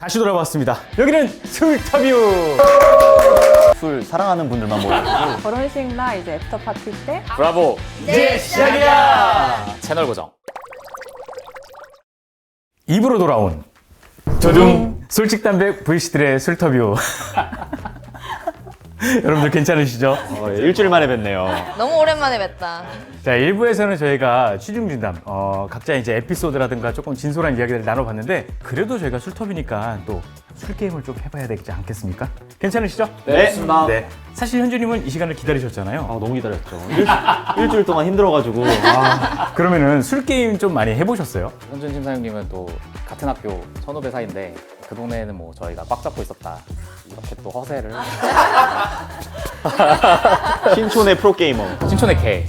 다시 돌아왔습니다. 여기는 술터뷰. 술 사랑하는 분들만 모여가지고 결혼식이나 이제 애프터 파티 때 브라보 이제 시작이야. 채널 고정 입으로 돌아온 조둥 솔직담백 VC들의 술터뷰. 여러분들 괜찮으시죠? 어, 일주일 만에 뵀네요. 너무 오랜만에 뵀다. 자, 1부에서는 저희가 취중 진담, 어, 각자 이제 에피소드라든가 조금 진솔한 이야기들을 나눠봤는데, 그래도 저희가 술터뷰니까 또 술 게임을 좀 해봐야 되지 않겠습니까? 괜찮으시죠? 네. 네. 사실 현주님은 이 시간을 기다리셨잖아요. 아, 너무 기다렸죠. 일, 일주일 동안 힘들어가지고 아, 그러면은 술 게임 좀 많이 해보셨어요? 현준 심사님은 또 같은 학교 선후배 사이인데 그 동네에는 뭐 저희가 꽉 잡고 있었다 이렇게 또 허세를 신촌의 프로게이머. 신촌의 개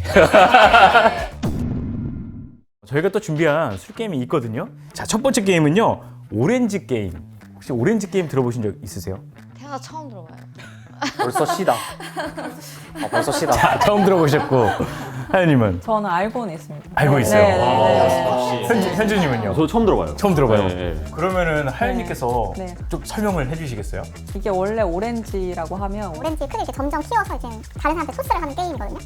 저희가 또 준비한 술 게임이 있거든요. 자, 첫 번째 게임은요, 오렌지 게임. 혹시 오렌지 게임 들어보신 적 있으세요? 태어나 처음 들어봐요. 벌써 시다 아, 벌써 시다 아, 처음 들어보셨고, 하연님은 저는 알고는 있습니다. 알고 있어요. 네, 네, 네. 현주, 현주님은요? 저 처음 들어봐요. 처음 들어봐요. 네, 네. 그러면은 하연님께서 네. 좀 설명을 해주시겠어요? 이게 원래 오렌지라고 하면 오렌지 크게 이렇게 점점 키워서 이제 다른 사람한테 토스를 하는 게임이거든요.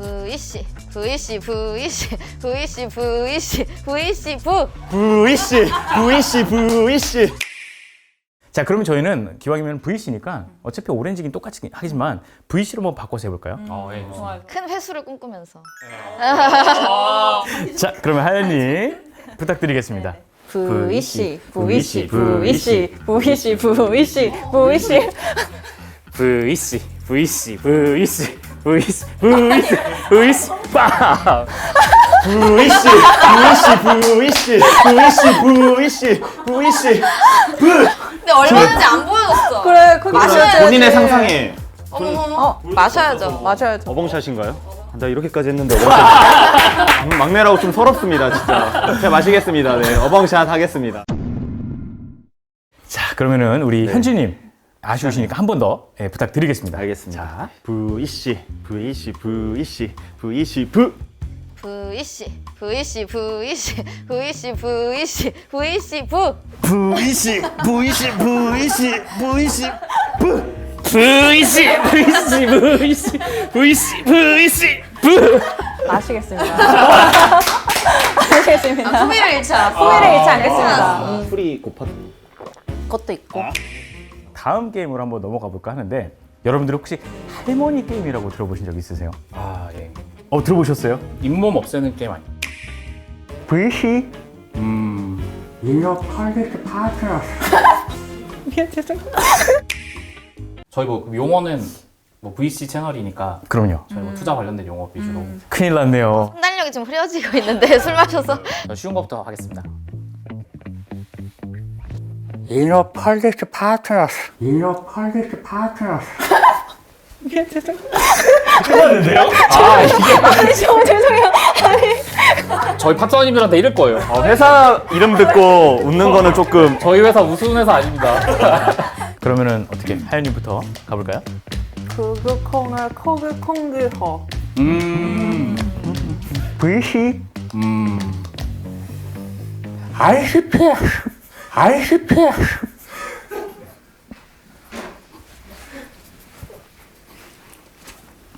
VC, VC, VC, VC, VC, VC, V. VC, VC, VC. 자, 그러면 저희는 기왕이면 VC니까 어차피 오렌지긴 똑같이 하지만 VC로 한번 바꿔서 해볼까요? 어, 예. 큰 회수를 꿈꾸면서. 자, 그러면 하연님 부탁드리겠습니다. VC, VC, VC, VC, VC, VC. VC VC VC VC VC VC 빵 VC, VC, VC, VC, VC, VC. 근데 얼마인지 안 보여줬어. 그래, 그게 마셔야지. 본인의 상상에 어머머머. 어, 마셔야죠. 맞아야죠. 어벙샷인가요? 아, 나 이렇게까지 했는데 어벙샷. 음, 막내라고 좀 서럽습니다, 진짜. 제가 마시겠습니다. 네, 어벙샷 하겠습니다. 자, 그러면은 우리 현주님 아쉬우시니까 한 번더 예, 부탁드리겠습니다. 알겠습니다. VC, VC, VC, VC, V. VC, VC, VC, VC, VC, VC, V. VC, VC, VC, VC, VC VC VC VC VC 아시겠습니다. 아시겠습니다. 소비를 잃지 않았어. 소리를 잃지 않겠습니다. 풀이 곱하 그것도 있고. 다음 게임으로 한번 넘어가 볼까 하는데 여러분들 혹시 할머니 게임이라고 들어보신 적 있으세요? 아 예 어, 들어보셨어요? 잇몸 없애는 게임 아니 VC 음 저희 뭐 용어는 뭐 VC 채널이니까 그럼요. 저희 뭐 투자 관련된 용어 위주로 큰일 났네요. 판단력이 좀 흐려지고 있는데 술 마셔서. 저 쉬운 것부터 하겠습니다 Inner Police Partners. Inner Police Partners. 아 이게 너무 죄송해요. 저희 파트너님들한테 이럴 거예요 어, 회사 이름 듣고 웃는 거는 조금 저희 회사 우스운 회사 아닙니다 그러면은 어떻게 하연님부터 가볼까요? 그그콩을 코그콩그허. 음 VC 음. ICPS.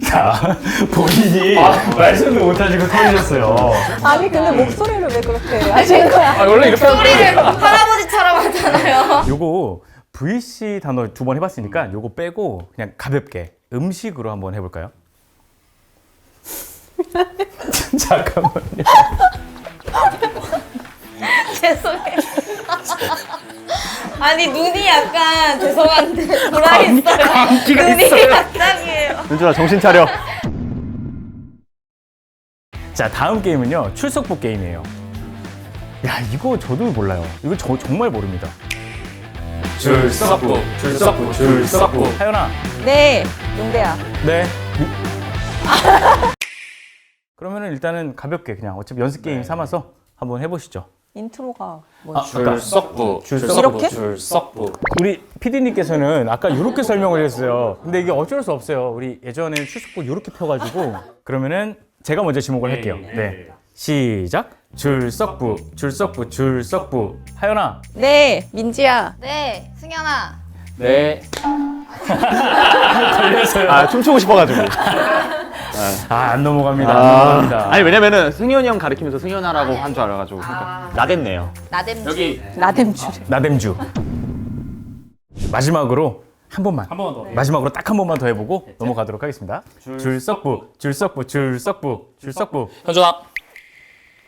자, 본인이 말씀도 못하시고 터지셨어요. 아니 근데 목소리를 왜 그렇게 하시는 거야? 아 원래 이렇게 소리를 할아버지처럼 하잖아요. 요거 VC 단어 두 번 해봤으니까 요거 빼고 그냥 가볍게 음식으로 한번 해볼까요? 잠깐만요. 죄송해요. 아니 눈이 약간 죄송한데 돌아 있어요. 눈이 약간이에요. 윤준아 정신 차려. 자, 다음 게임은요. 출석부 게임이에요. 야, 이거 저도 몰라요. 이거 저 정말 모릅니다. 줄석부 줄석부 줄석부 하연아. 네, 용대야. 네. 그러면은 일단은 가볍게 그냥 어차피 연습 게임 삼아서 한번 해보시죠. 인트로가 뭐지? 아까 줄석부 이렇게? 줄석부 우리 PD님께서는 아까 이렇게 설명을 했어요. 근데 이게 어쩔 수 없어요. 우리 예전에 출석부 이렇게 펴가지고 그러면은 제가 먼저 지목을 할게요. 네. 시작. 줄석부 줄석부 줄석부 하연아 네, 민지야. 네, 승현아. 네. 걸렸어요 아 춤추고 싶어가지고. 아 안 넘어갑니다 안 넘어갑니다 아니 왜냐면은 승현이 형 가리키면서 승현아라고 한 줄 알아가지고 그러니까 나댔네요. 나댐. 여기 나댐줄. 나댐주 마지막으로 한 번만 한번 더. 마지막으로 딱 한 번만 더 해보고 넘어가도록 하겠습니다 줄석부 줄석부 줄석부 줄석부 현준아.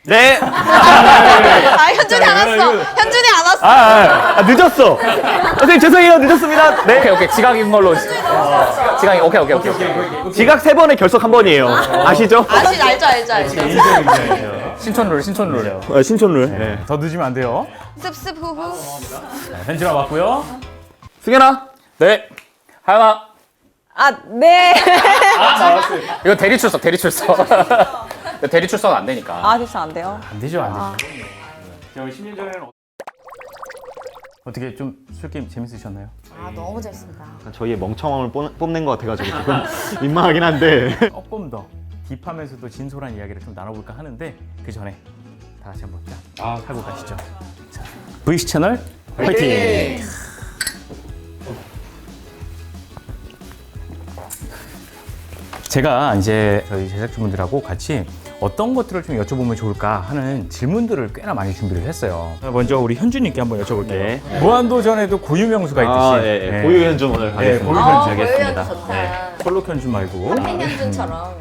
네. 아, 현준이 안 왔어. 현준이 안 왔어. 아, 아, 아, 늦었어. 선생님 죄송해요 늦었습니다. 네. 오케이 오케이 지각인 걸로. 지각이 오케이 오케이 오케이 오케이. 지각 세 번에 결석 한 번이에요. 아시죠? 아시 알죠, 알죠, 알죠. 신촌 룰 신촌 룰. 어, 신촌룰. 네. 더 늦으면 안 돼요 습습 후후. 자, 현준아 왔고요 승현아. 네. 하연아. 아, 네. 이거 대리 출석 대리 출석. 대리 출석 안 되니까. 아, 진짜 안 돼요. 안 되죠 안 되죠 자, 10년 전에는 어- 어떻게 좀 술게임 재밌으셨나요? 아, 너무 재밌습니다. 저희의 멍청함을 뽐- 뽐낸 것 같아가지고 조금 민망하긴 한데. 조금 더 딥하면서도 진솔한 이야기를 좀 나눠볼까 하는데 그 전에 다 같이 한번 짠 하고 가시죠. 자, VC 채널 화이팅! 제가 이제 저희 제작진분들하고 같이 어떤 것들을 좀 여쭤보면 좋을까 하는 질문들을 꽤나 많이 준비를 했어요. 먼저 우리 현준님께 한번 여쭤볼게요. 네. 무한도전에도 고유 명수가 있듯이 아, 예, 예. 네. 고유 현준 오늘 네, 가겠습니다. 고유 어, 현준 고유현준 하겠습니다. 좋다. 셜록 현준 말고 민 현준처럼.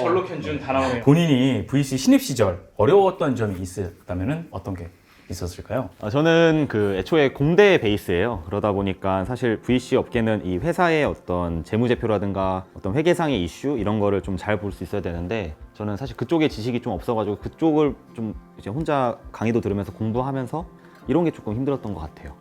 셜록 현준 다 나오네. 본인이 VC 신입 시절 어려웠던 점이 있었다면 어떤 게 있었을까요? 아, 저는 그 애초에 공대 베이스예요. 그러다 보니까 사실 VC 업계는 이 회사의 어떤 재무제표라든가 어떤 회계상의 이슈 이런 거를 좀 잘 볼 수 있어야 되는데 저는 사실 그쪽에 지식이 좀 없어가지고 그쪽을 좀 이제 혼자 강의도 들으면서 공부하면서 이런 게 조금 힘들었던 것 같아요.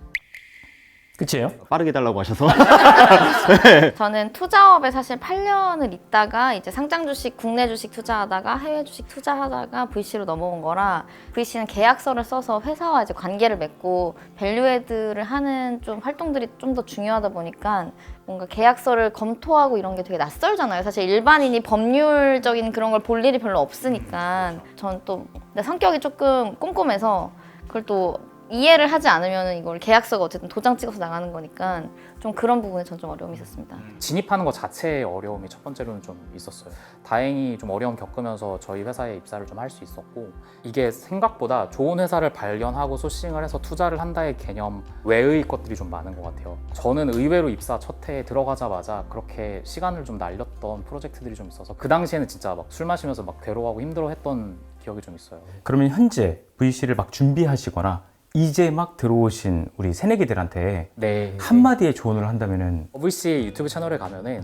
끝이에요? 빠르게 달라고 하셔서. 저는 투자업에 사실 8년을 있다가 이제 상장 주식, 국내 주식 투자하다가 해외 주식 투자하다가 VC로 넘어온 거라 VC는 계약서를 써서 회사와 이제 관계를 맺고 밸류에드를 하는 좀 활동들이 좀 더 중요하다 보니까 뭔가 계약서를 검토하고 이런 게 되게 낯설잖아요. 사실 일반인이 법률적인 그런 걸 볼 일이 별로 없으니까 전 또 내 성격이 조금 꼼꼼해서 그걸 또 이해를 하지 않으면 이걸 계약서가 어쨌든 도장 찍어서 나가는 거니까 좀 그런 부분에 전 좀 어려움이 있었습니다. 진입하는 것 자체의 어려움이 첫 번째로는 좀 있었어요. 다행히 좀 어려움 겪으면서 저희 회사에 입사를 좀 할 수 있었고 이게 생각보다 좋은 회사를 발견하고 소싱을 해서 투자를 한다의 개념 외의 것들이 좀 많은 것 같아요. 저는 의외로 입사 첫 해에 들어가자마자 그렇게 시간을 좀 날렸던 프로젝트들이 좀 있어서 그 당시에는 진짜 막 술 마시면서 막 괴로워하고 힘들어했던 기억이 좀 있어요. 그러면 현재 VC를 막 준비하시거나 이제 막 들어오신 우리 새내기들한테 네. 한마디의 조언을 한다면은 VC 유튜브 채널에 가면은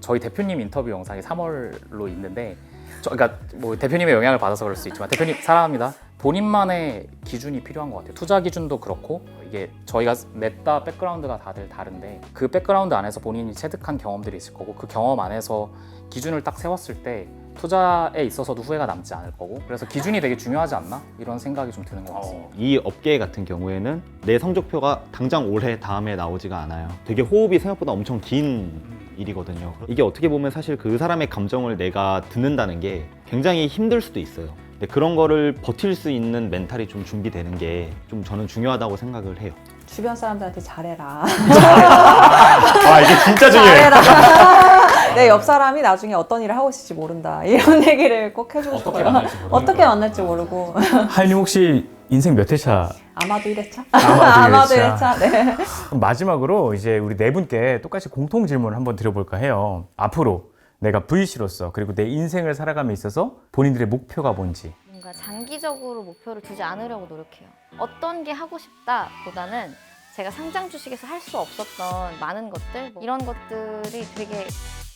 저희 대표님 인터뷰 영상이 3월로 있는데 저 그러니까 뭐 대표님의 영향을 받아서 그럴 수 있지만 대표님 사랑합니다. 본인만의 기준이 필요한 것 같아요. 투자 기준도 그렇고 이게 저희가 냈다 백그라운드가 다들 다른데 그 백그라운드 안에서 본인이 체득한 경험들이 있을 거고 그 경험 안에서 기준을 딱 세웠을 때 투자에 있어서도 후회가 남지 않을 거고 그래서 기준이 되게 중요하지 않나 이런 생각이 좀 드는 것 같습니다. 이 업계 같은 경우에는 내 성적표가 당장 올해 다음에 나오지가 않아요. 되게 호흡이 생각보다 엄청 긴 일이거든요. 이게 어떻게 보면 사실 그 사람의 감정을 내가 듣는다는 게 굉장히 힘들 수도 있어요. 근데 그런 거를 버틸 수 있는 멘탈이 좀 준비되는 게 좀 저는 중요하다고 생각을 해요. 주변 사람들한테 잘해라. 아 이게 진짜 잘해라. 내 옆 사람이 나중에 어떤 일을 하고 있을지 모른다. 이런 얘기를 꼭 해주고 싶어요. 어떻게 만날지 모르고. 하연님 혹시 인생 몇 회차? 아마도 1회차? 아마도 1회차. 1회차. 네. 그럼 마지막으로 이제 우리 네 분께 똑같이 공통 질문을 한번 드려볼까 해요. 앞으로 내가 VC로서 그리고 내 인생을 살아감에 있어서 본인들의 목표가 뭔지 뭔가 장기적으로 목표를 두지 않으려고 노력해요. 어떤 게 하고 싶다보다는 제가 상장 주식에서 할 수 없었던 많은 것들 뭐 이런 것들이 되게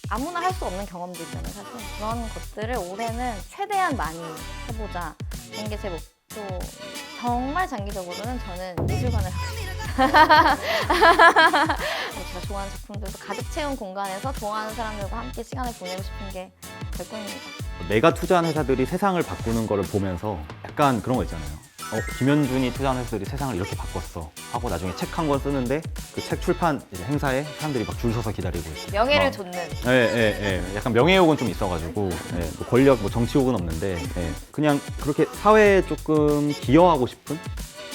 아무나 할 수 없는 경험들이잖아요. 사실 그런 것들을 올해는 최대한 많이 해보자. 이런 게 제 목표. 정말 장기적으로는 저는 미술관을 하고 싶어요. 제가 좋아하는 작품들도 가득 채운 공간에서 좋아하는 사람들과 함께 시간을 보내고 싶은 게 제 꿈입니다. 내가 투자한 회사들이 세상을 바꾸는 거를 보면서 약간 그런 거 있잖아요. 어, 김현준이 투자한 회사들이 세상을 이렇게 바꿨어 하고 나중에 책 한 권 쓰는데 그 책 출판 이제 행사에 사람들이 막 줄 서서 기다리고 있어요. 명예를 막 줬는. 예, 예, 예. 약간 명예욕은 좀 있어가지고 예, 뭐 권력, 뭐 정치욕은 없는데 예. 그냥 그렇게 사회에 조금 기여하고 싶은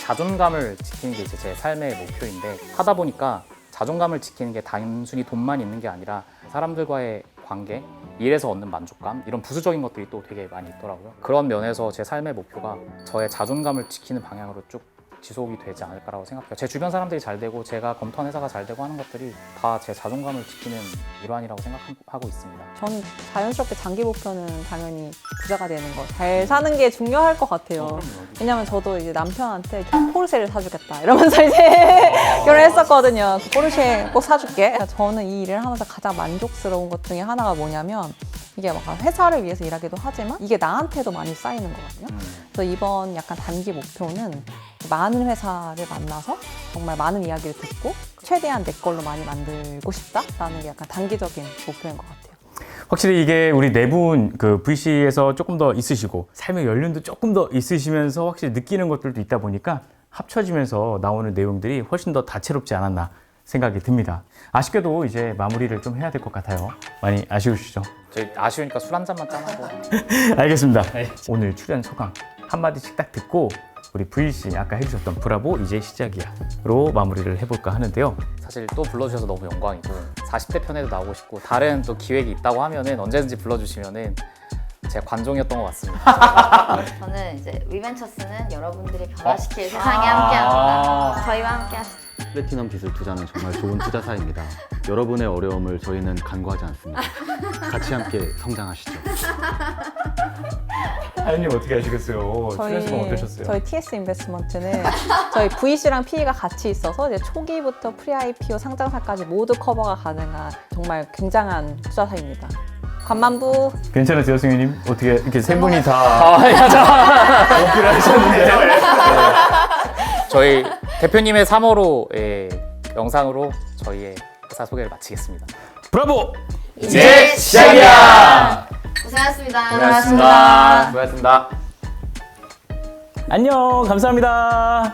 자존감을 지키는 게 이제 제 삶의 목표인데 하다 보니까 자존감을 지키는 게 단순히 돈만 있는 게 아니라 사람들과의 관계, 일에서 얻는 만족감 이런 부수적인 것들이 또 되게 많이 있더라고요. 그런 면에서 제 삶의 목표가 저의 자존감을 지키는 방향으로 쭉 지속이 되지 않을까라고 생각해요. 제 주변 사람들이 잘 되고 제가 검토한 회사가 잘 되고 하는 것들이 다 제 자존감을 지키는 일환이라고 생각하고 있습니다. 전 자연스럽게 장기 목표는 당연히 부자가 되는 거. 잘 사는 게 중요할 것 같아요. 왜냐면 저도 이제 남편한테 포르쉐를 사주겠다 이러면서 이제 결혼했었거든요. 포르쉐 꼭 사줄게. 저는 이 일을 하면서 가장 만족스러운 것 중에 하나가 뭐냐면 이게 막 회사를 위해서 일하기도 하지만 이게 나한테도 많이 쌓이는 거거든요. 그래서 이번 약간 단기 목표는 많은 회사를 만나서 정말 많은 이야기를 듣고 최대한 내 걸로 많이 만들고 싶다라는 게 약간 단기적인 목표인 것 같아요. 확실히 이게 우리 네분그 VC에서 조금 더 있으시고 삶의 연륜도 조금 더 있으시면서 확실히 느끼는 것들도 있다 보니까 합쳐지면서 나오는 내용들이 훨씬 더 다채롭지 않았나 생각이 듭니다. 아쉽게도 이제 마무리를 좀 해야 될 것 같아요. 많이 아쉬우시죠? 저희 아쉬우니까 술 한 잔만 짠하고 알겠습니다. 오늘 출연 소감 한마디씩 딱 듣고 우리 VC 아까 해주셨던 브라보 이제 시작이야 로 마무리를 해볼까 하는데요. 사실 또 불러주셔서 너무 영광이고 40대 편에도 나오고 싶고 다른 또 기획이 있다고 하면은 언제든지 불러주시면은 제가 관종이었던 것 같습니다. 저는 이제 위벤처스는 여러분들이 변화시킬 세상에 함께합니다. 저희와 함께 하시죠. 플래티넘 기술 투자는 정말 좋은 투자사입니다. 여러분의 어려움을 저희는 간과하지 않습니다. 같이 함께 성장하시죠. 하연님 어떻게 하시겠어요? 출연 소감 어떠셨어요? 저희 TS 인베스트먼트는 저희 VC랑 PE가 같이 있어서 이제 초기부터 프리 IPO 상장사까지 모두 커버가 가능한 정말 굉장한 투자사입니다. 관만부 괜찮으세요, 승현님? 어떻게 이렇게 세 분이 다 어필을 하셨는데 저희 대표님의 3호로 예, 영상으로 저희의 회사 소개를 마치겠습니다. 브라보! 이제 시작이야! 고생하셨습니다. 고맙습니다. 고맙습니다. 안녕, 감사합니다.